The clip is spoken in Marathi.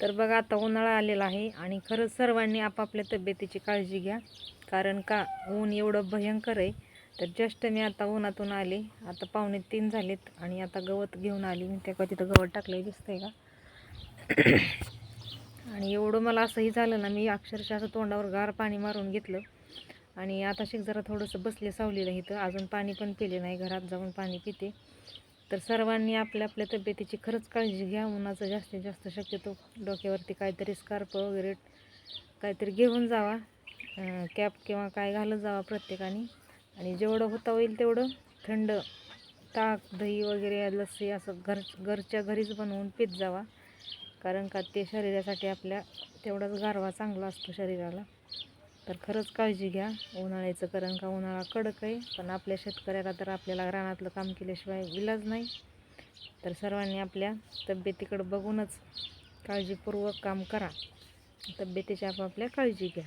तर बघा आता उन्हाळा आलेला आहे आणि खरंच सर्वांनी आपापल्या तब्येतीची काळजी घ्या. कारण का ऊन एवढं भयंकर आहे. तर जस्ट मी आता उन्हातून आले. आता पावणे तीन झालेत आणि आता गवत घेऊन आली. मी त्या तिथं गवत टाकलं दिसतंय का? आणि एवढं मला असंही झालं ना मी अक्षरशः असं तोंडावर गार पाणी मारून घेतलं. आणि आता शेक जरा थोडंसं बसले सावलीला इथं. अजून पाणी पण पिले नाही घरात जाऊन पाणी पिते. तर सर्वांनी आपल्या आपल्या तब्येतीची खरंच काळजी घ्या उन्हाचं जास्तीत जास्त शक्यतो डोक्यावरती काहीतरी स्कार्प वगैरे काहीतरी घेऊन जावा कॅप किंवा काय घालत जावा प्रत्येकाने. आणि जेवढं होता होईल तेवढं थंड ताक दही वगैरे लस्सी असं घर घरच्या घरीच बनवून पित जावा. कारण का ते शरीरासाठी आपल्या तेवढाच गारवा चांगला असतो शरीराला. तर खरंच काळजी घ्या. उन्हाळ्याचं कारण का उन्हाळा कडक आहे पण आपल्या शेतकऱ्याला तर आपल्याला रानातलं काम केल्याशिवाय इलाज नाही. तर सर्वांनी आपल्या तब्येतीकडं बघूनच काळजीपूर्वक काम करा. तब्येतीची आपापल्या काळजी घ्या.